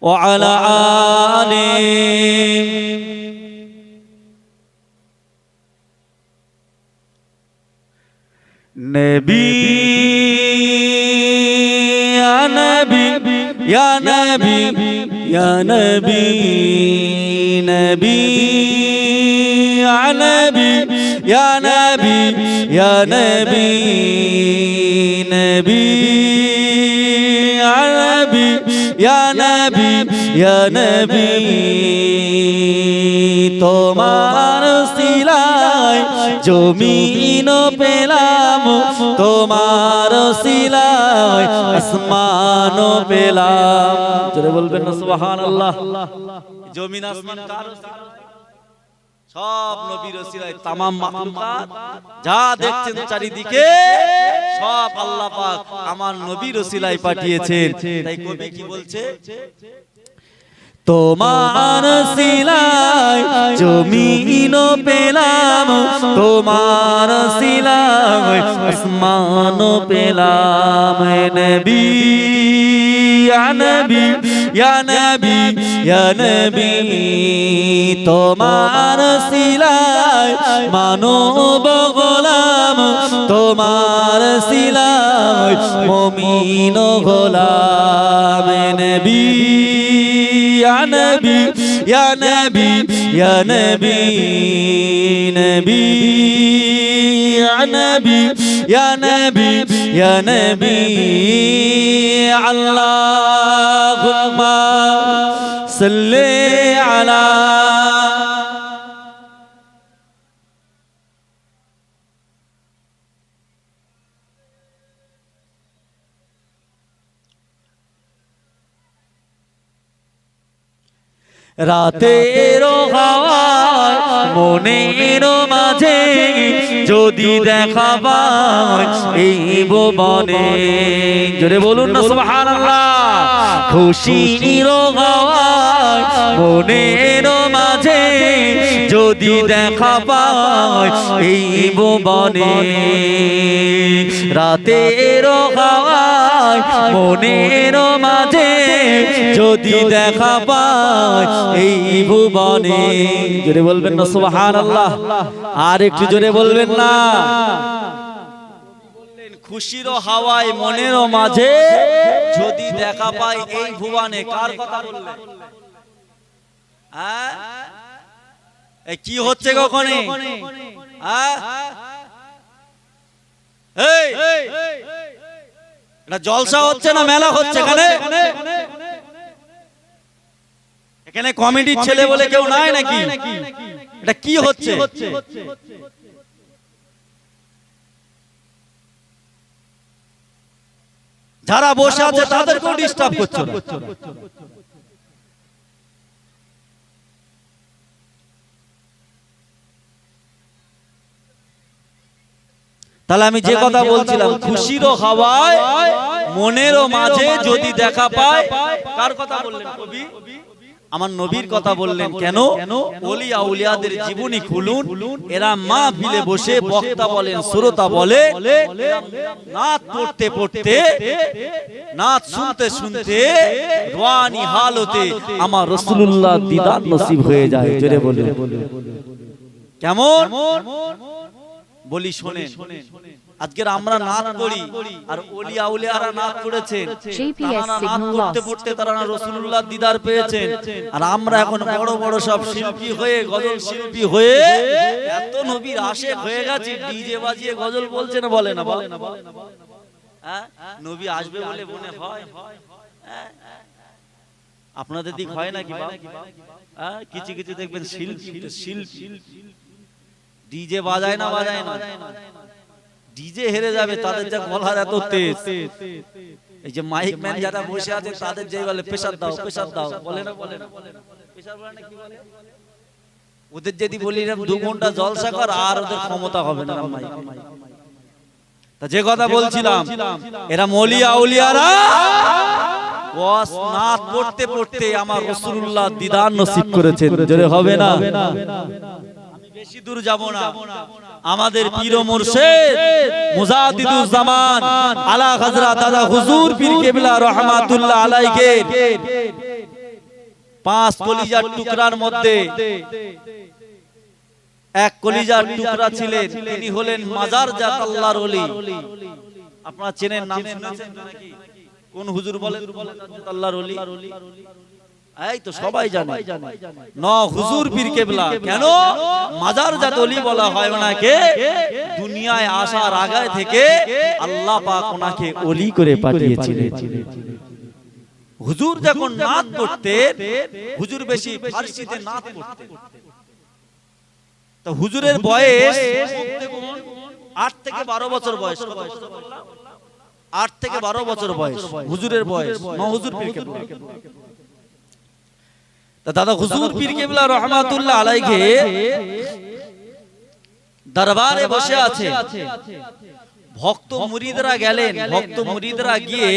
وعلى آله نبي. يا نبي يا نبي يا نبي نبي. يا نبي يا نبي يا نبي نبي يا نبي يا نبي يا نبي তোমার সিলাই জমিন পেলাম তোমার সিলাই আসমান পেলাম জোরে বলবেন না সুবহানাল্লাহ জমিন আসমান কার সব নবীর ওসিলায় তামাম মাখলুকাত যা দেখছেন চারিদিকে সব আল্লাহ পাক আমার নবীর ওসিলায় পাঠিয়েছেন। তাই কবি কি বলছে? তোমার সিলাই জমিন পেলাম তোমার সিলাই আসমান পেলাম। নবী। ইয়া নবী ইয়া নবী ইয়া নবী তোমার সিলায় মানব গোলাম, তোমার সিলায় মমিন গোলাম। নবী, ইয়া নবী ইয়া নবী ইয়া নবী নবী, ইয়া নবী। يا نبي يا نبي اللهم صل على রাতের হাওয়ায় মনের মাঝে যদি দেখাবা পায় এই ভুবনে। জোরে বলুন না সুবহানাল্লাহ। খুশির মনের মাঝে যদি দেখা পায় এই ভুবনে রাতের হাওয়ায় মনের মাঝে যদি দেখা পায় এই ভুবনে জোরে বলবেন না, সুবহানাল্লাহ। আর একটু জোরে বলবেন না। খুশির হাওয়ায় মনের মাঝে যদি দেখা পায় এই ভুবনে। কার কথা বললেন? কি হচ্ছে কখনে? এটা জলসা হচ্ছে না মেলা হচ্ছে এখানে? এখানে? কমেডির ছেলে বলে কেউ নাই নাকি? এটা কি হচ্ছে? যারা বসে আছে তাদেরকেও ডিস্টার্ব করছ তাহলে আমি যে কথা বলছিলাম খুশিরও হাওয়ায় মনেরও মাঝে যদি দেখা পায় কার কথা বললেন কবি? আমার নবীর কথা বললেন কেন? ওলি আউলিয়াদের জীবনী খুলুন এরা মা ভিলে বসে বক্তা বলেন শ্রোতা বলে নাচ পড়তে পড়তে নাচ শুনতে শুনতে রোয়ানি হালতে আমার রসুল্লাহ দিদার নসিব হয়ে যায় জোরে বলে কেমন? বলি শোনে আজকের আমরা নাচ করি আর ওলি আউলিয়ারা নাচ করেছেন। তারা নাচ করতে পড়তে তারা রসুল্লাহ দিদার পেয়েছেন। আর আমরা এখন বড় বড় সব শিল্পী হয়ে গজল শিল্পী হয়ে এত নবীর আশেক হয়ে গেছে ডিজে বাজিয়ে গজল বলছে না বলে না বলে। না হ্যাঁ? নবী আসবে বলে মনে হয়। হ্যাঁ? আপনাদের দিক হয় নাকি বাপ? হ্যাঁ? কিছু কিছু দেখবেন শিল্পী। শিল্পী। ডিজে বাজায় না বাজায় না? ডিজে হেরে যাবে তাদের যা গলার এত তেজ। এই যে মাইক ম্যান যারা বসে আছে তাদের যে বলে প্রেসার দাও প্রেসার দাও বলে না বলে না বলে না। কি বলে? ওদের যদি বলি দু ঘণ্টা জলসা কর আর ওদের ক্ষমতা হবে না মাইক। তা যে কথা বলছিলাম এরা মলি আউলিয়ারা ওয়াস নাত পড়তে পড়তে আমার রাসূলুল্লাহ দিদার নসিব করেছেন। জোরে হবে না? বেশি দূর যাব না। আমাদের পীর মুর্শিদ মুজাদ্দিদুজ জামান আলা হযরত দাদা হুজুর পীর কেবলা রহমাতুল্লাহ আলাইকে পাঁচ কলিজার টুকরার মধ্যে এক কলিজার টুকরা ছিলেন তিনি হলেন মাজার জাত আল্লাহর ওলি। আপনারা চেনেন নাম শুনেছেন? নাকি কোন হুজুর বলেন? আল্লাহর ওলি। এই তো সবাই জানে। ন হুজুর পীর কেবলা। কেন? মাজার জাত বলা হয় ওনাকে দুনিয়ায় আসার আগে থেকে আল্লাহ পাক ওনাকে ওলি করে পাঠিয়েছিলেন। হুজুর যখন নাত পড়তেন হুজুর বেশি ফার্সিতে নাত পড়তেন তো হুজুরের বয়স আট থেকে বারো বছর বয়স? আট থেকে বারো বছর বয়স। হুজুরের বয়স। ন হুজুর পীর কেবলা। তা দাদা হুজুর পীর কেবলা রহমাতুল্লাহ আলাইকে দরবারে বসে আছে। ভক্ত মুরিদরা গেলেন ভক্ত মুরিদরা গিয়ে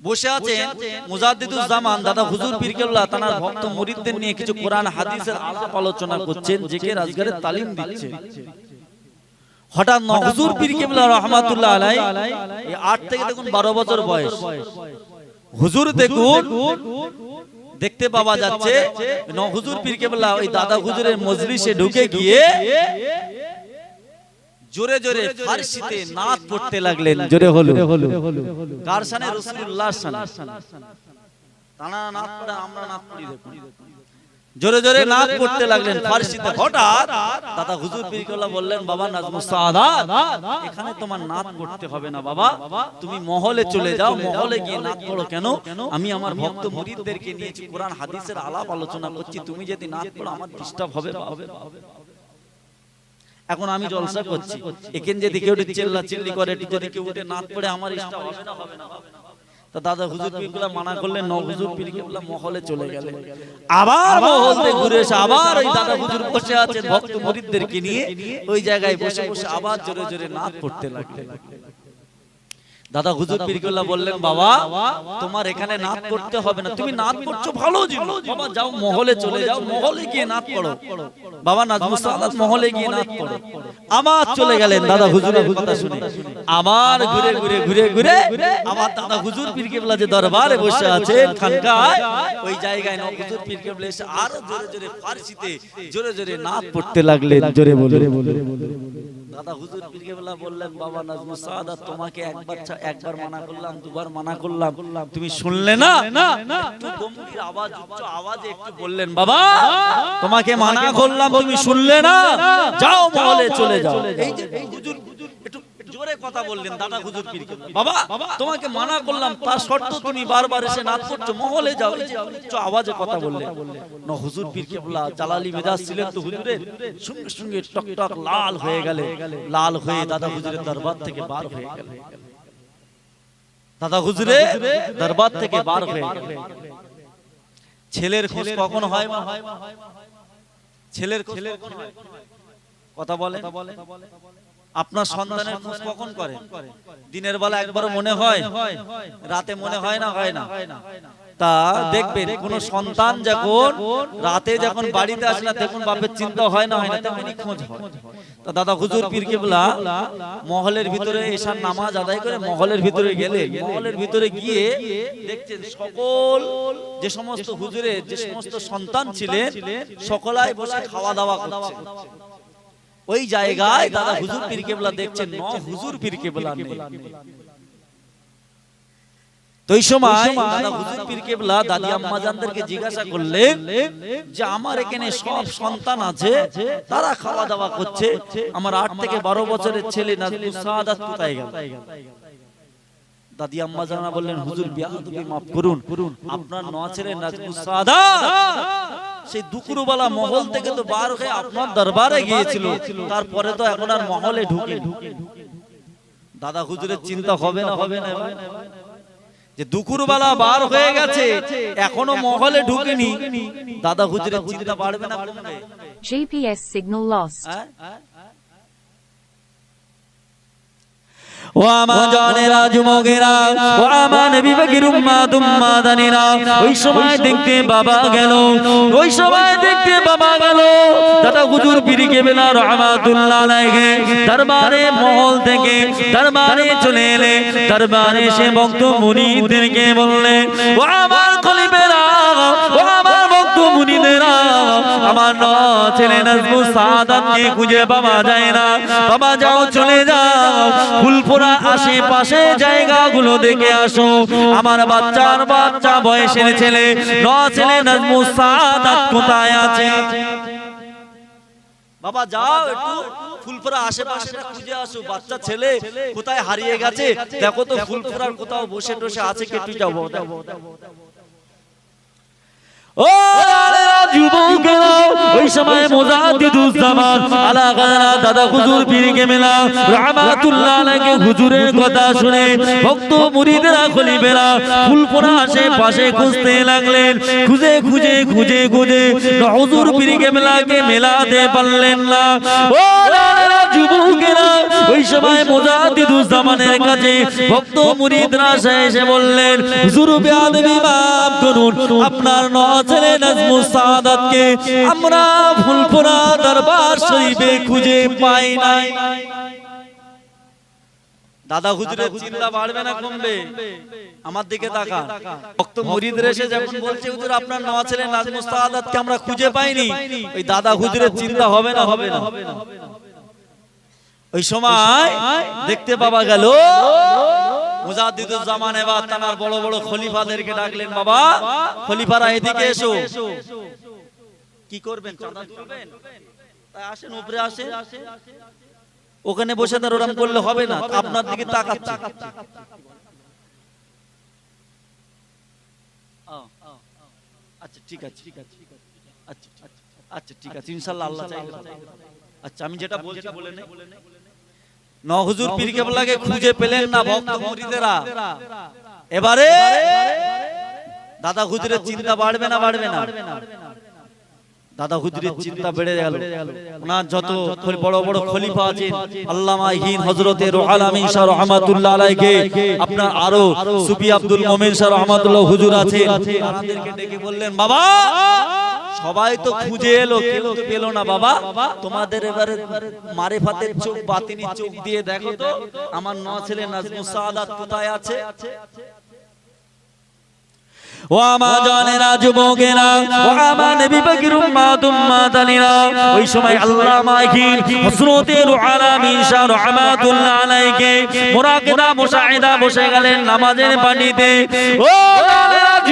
বসে আছেন মুজাদ্দিদুজ জামান। দাদা হুজুর পীর কেবলা তানার ভক্ত মুরিদদের নিয়ে কিছু কোরআন হাদিসের আলাপ আলোচনা করছেন জিকির আজগারের তালিম দিচ্ছেন হঠাৎ হুজুর পীর কেবলা রহমাতুল্লাহ আলাই এই আট থেকে দেখুন বারো বছর বয়স। হুজুর দেখুন দেখতে পাওয়া যাচ্ছে হুজুর পীর কেবলা ওই দাদা হুজুরের মজলিসে ঢুকে গিয়ে জোরে জোরে ফার্সিতে নাচ পড়তে লাগলেন জোরে হলো কার সানে রসুল্লাহ সানে তারা নাচ পড়ে আমরা নাচ পড়ি দেখুন। জোরে জোরে নাচ পড়তে লাগলেন ফার্সিতে। হঠাৎ দাদা হুজুর পীর কেবলা বললেন বাবা নাজমুস সাআদাত এখানে তোমার নাচ পড়তে হবে না বাবা। তুমি মহলে চলে যাও মহলে গিয়ে নাচ পড়ো কেন? আমি আমার ভক্ত মুরিদদেরকে নিয়েছি কোরআন হাদিসের আলাপ আলোচনা করছি তুমি যদি নাচ পড়ো আমার ডিস্টার্ব হবে এখন আমি জলসা করছি। এখানে যদি কেউ চিল্লা চিল্লি করে যদি কেউ উঠে নাচ পড়ে আমার ইচ্ছা হবে না। হবে না হবে না। তা দাদা হুজুর পীরগুলা মানা করলেন ন হুজুর পীরগুলা মহলে চলে গেলেন আবার মহলতে ঘুরে এসে আবার ওই দাদা হুজুর বসে আছেন ভক্ত মুরিদদেরকে নিয়ে ওই জায়গায় বসে বসে আবার জোরে জোরে নাচ পড়তে লাগলেন দাদা হুজুর পীরগুল্লাহ বললেন বাবা তোমার এখানে নাচ করতে হবে না। তুমি নাচ করছ ভালো বাবা যাও মহলে চলে যাও মহলে গিয়ে নাচ পড়ো বাবা নাজমুস সাদাত মহলে গিয়ে নাচ পড়ো আবার চলে গেলেন দাদা হুজুরের কথা শুনে। আবার ঘুরে ঘুরে ঘুরে ঘুরে আবার দাদা হুজুর পীর যে দরবারে বসে আছেন খানকায় ওই জায়গায় ন হুজুর পীর এসে আরও জোরে জোরে ফার্সিতে জোরে জোরে নাচ পড়তে লাগলেন জোরে বলে দাদা হুজুর পীর কেবলা বললেন, বাবা নাজমু সাদা তোমাকে একবার একবার মানা করলাম, দুবার মানা করলাম। তুমি শুনলে না? একটু গম্ভীর আওয়াজ, উচ্চ আওয়াজে একটু বললেন, বাবা, তোমাকে মানা করলাম, তুমি শুনলে না? যাও মহলে চলে যাও। এই যে হুজুর জোরে কথা বললেন দাদা হুজুর পীর বাবা তোমাকে মানা করলাম তার শর্ত তুমি বারবার এসে নাচ করছ মহলে যাও উচ্চ আওয়াজে কথা বললেন না হুজুর পীর কেবলা জালালি মেজাজ ছিলেন তো হুজুরের সঙ্গে সঙ্গে টক টক লাল হয়ে গেলে লাল হয়ে দাদা হুজুরের দরবার থেকে বার হয়ে গেল। দাদা হুজুরে দরবার থেকে বার হয়ে গেল। ছেলের খোঁজ কখন হয় মা? ছেলের খোঁজ? কথা বলে আপনার সন্তানের খোঁজ কখন করে? দিনের বেলা একবার মনে হয়? রাতে মনে হয় না হয় না? তা দেখবেন কোন সন্তান যখন রাতে যখন বাড়িতে আসে না দেখুন বাপের চিন্তা হয় না হয় না তেমনি খোঁজ হয় তা দাদা হুজুর পীর কেবলা মহলের ভিতরে এসার নামাজ আদায় করে মহলের ভিতরে গেলে মহলের ভিতরে গিয়ে দেখছেন সকল যে সমস্ত হুজুরের যে সমস্ত সন্তান ছিলেন সকলাই বসে খাওয়া দাওয়া করছে। ওই জায়গায় দাদা হুজুর পীর কেবলা দেখছেন? ন হুজুর পীর কেবলা নেই। তো এই সময় দাদা হুজুর পীর কেবলা দাদি আম্মা জানদেরকে জিজ্ঞাসা করলেন যে আমার এখানে সব সন্তান আছে তারা খাওয়া দাওয়া করছে। আমার আট থেকে বারো বছরের ছেলে নাজমুস সাদাত কোথায় গেল? দাদি আম্মা জানা বললেন হুজুর বিয়াদবি মাফ করুন আপনার নয়া ছেলে সাদাত সেই দুকুরবালা মহল থেকে তো বার হয়ে আপনার দরবারে গিয়েছিল। তারপরে তো এখন আর মহলে ঢুকে ঢুকে দাদা হুজুরের চিন্তা হবে না হবে না? যে দুপুরবেলা বার হয়ে গেছে এখনও মহলে ঢুকেনি। দাদা হুজুরের চিন্তা বাড়বে না কমবে জিপিএস সিগন্যাল lost. হ্যাঁ? ও আমার জানেরা যুবকেরা ও আমার বিবেকের উম্মাদ উম্মাদানেরা ওই সময় দেখতে বাবা গেল ওই সময় দেখতে বাবা গেল। দাদা হুজুর পিরি কেবেলা রহমাতুল্লাহ আলাইহি দরবারে মহল থেকে দরবারে চলে এলে দরবারে সে ভক্ত মুনিদেরকে বললেন ও আমার খলিফেরা ও আমার ছেলে নাজমু খুঁজে পাওয়া যায় না। বাবা, যাও, চলে যাও। ফুলপুরা আশেপাশে জায়গাগুলো দেখে আসো। আমার বাচ্চার বাচ্চা বয়সের ছেলে ন ছেলে নাজমু সাদাত কোথায় আছে? বাবা, যাও একটু ফুলপুরা আশেপাশে খুঁজে আসো। বাচ্চা, ছেলে কোথায় হারিয়ে গেছে? দেখো তো ফুলপুরার কোথাও বসে টসে আছে কি একটু যাব। খুঁজতে লাগলেন। খুঁজে খুঁজে খুঁজে খুঁজে হুজুর মেলাতে পারলেন না। ন খুঁজে দাদা হুজুরের চিন্তা বাড়বে না, কমবে। আমার দিকে তাকা ভক্ত মুরিদরা এসে বলছে আপনার ন ছেলে আমরা খুঁজে পাইনি, ওই দাদা হুজুরের চিন্তা হবে না হবে না। ওই সময় দেখতে পাওয়া গেল এবার তানার বড় বড় খলিফাদেরকে ডাকলেন বাবা খলিফারা এদিকে এসো। কি করবেন চাঁদা তুলবেন? তাই আসেন উপরে আসেন। ওখানে বসে তার ওরম করলে হবে না আপনার দিকে তাকাচ্ছে। আচ্ছা ঠিক আছে ঠিক আছে আচ্ছা আচ্ছা ঠিক আছে। ইনশাআল্লাহ আল্লাহ চাইলে আচ্ছা আমি যেটা বলছি বলে নেই। নহজুর পীর কেবলাকে খুঁজে পেলেন না ভক্ত মুরিদেরা। এবারে দাদা হুজুরের চিন্তা বাড়বে না বাড়বে না। দাদা হুজুরের চিন্তা বেড়ে গেল। ওনার যত বড় বড় খলিফা আছেন আল্লামা হিন হযরতে রুহুল আমিন শাহ রহমাতুল্লাহ আলাইহি আপনার আরও সুফি আব্দুল মুমিন শাহ রহমাতুল্লাহ হুজুর আছেন। তাদেরকে ডেকে বললেন বাবা! সবাই তো খুঁজে এলো কেউ তো পেল না বাবা। তোমাদের এবারে মারেফাতের চোখ বাতিনি চোখ দিয়ে দেখো তো। আমার ন ছেলে নাজমু সাদাত কোথায় আছে? ও আমার জানেরা যুবকেরা ও আমার নবী পাকের উম্মাত ওই সময় আল্লাহ মাইকিন হযরতে রুহুল আমিন শাহ রহমাতুল্লাহ আলাইহি মুরাকাদা মুশাহিদা বসে গেলেন নামাজের পানিতে। ও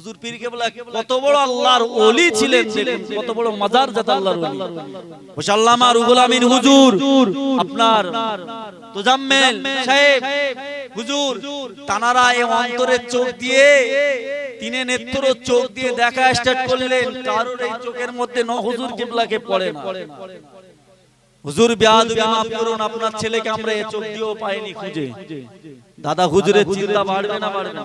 হুজুর পীর কেবলা কত বড় আল্লাহর ওলি ছিলেন দেখুন, কত বড় মাজার জাত আল্লাহর ওলি। বসে আল্লামা রুহুল আমিন হুজুর। আপনার তোজাম্মেল সাহেব হুজুর তানারা এই অন্তরের চোখ দিয়ে তিনে নেত্র চোখ দিয়ে দেখা স্টার্ট করলেন। কারোর এই চোখের মধ্যে ন হুজুর কিবলাকে পড়ে না? হুজুর বিয়াদবি মাফ করুন আপনার ছেলেকে আমরা এই চোখ দিয়েও পাইনি খুঁজে। দাদা হুজুরের চিন্তা বাড়বে না। বাড়বে না?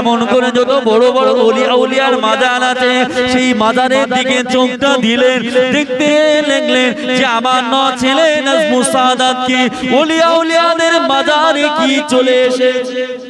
এমন করে যত বড় বড় ওলিয়া উলিয়ার মাজার আছে, সেই মাজারের দিকে চোখটা দিলেন, দেখতে লাগলেন যে আমার ন ছেলে নাজমু সাদাতকে ওলিয়া উলিয়াদের মাজারে কি চলে এসেছে।